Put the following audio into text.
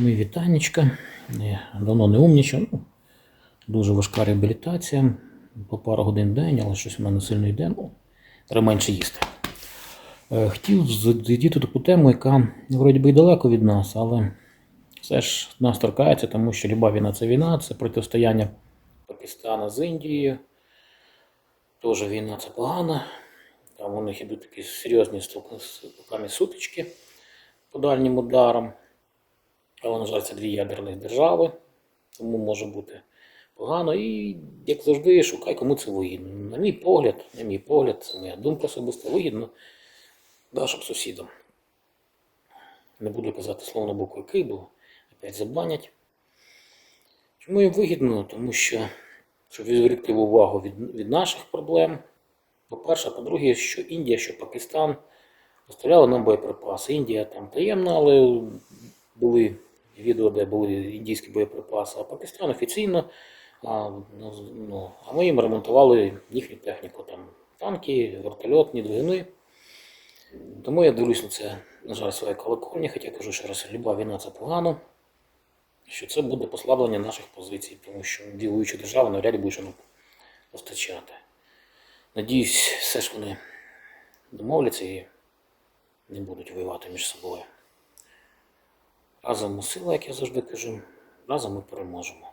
Мої вітанечка. Давно не умнічав. Ну, дуже важка реабілітація. По пару годин в день, але щось в мене сильно йде. Ну, треба менше їсти. Е, Хотів задіти таку тему, яка вроді би і далеко від нас, але все ж нас торкається, тому що люба війна це війна, це протистояння Пакистана з Індією. Теж війна це погано. Там у них ідуть такі серйозні стуками сутички по дальнім ударам. Але, на жаль, це дві ядерних держави, тому може бути погано. І, як завжди, шукай, кому це вигідно. На мій погляд, на мій погляд, це моя думка особиста, вигідно нашим сусідам. Не буду казати словно букву який, бо опять забанять. Чому їм вигідно? Тому що, щоб відволікти увагу від, від наших проблем. По-перше, по-друге, що Індія, що Пакистан поставляли нам боєприпаси. Індія там таємно, але були відео, де були індійські боєприпаси, а Пакистан офіційно. А, ну, ну, а ми їм ремонтували їхню техніку, там танки, вертольотні двигуни. Тому я дивлюсь на це, на жаль, своє колокольні, хоча кажу ще раз, люба війна це погано, що це буде послаблення наших позицій, тому що ділуюча держава навряд буде нам постачати. Надіюсь, все ж вони домовляться і не будуть воювати між собою. Разом у сила, як я завжди кажу, разом ми переможемо.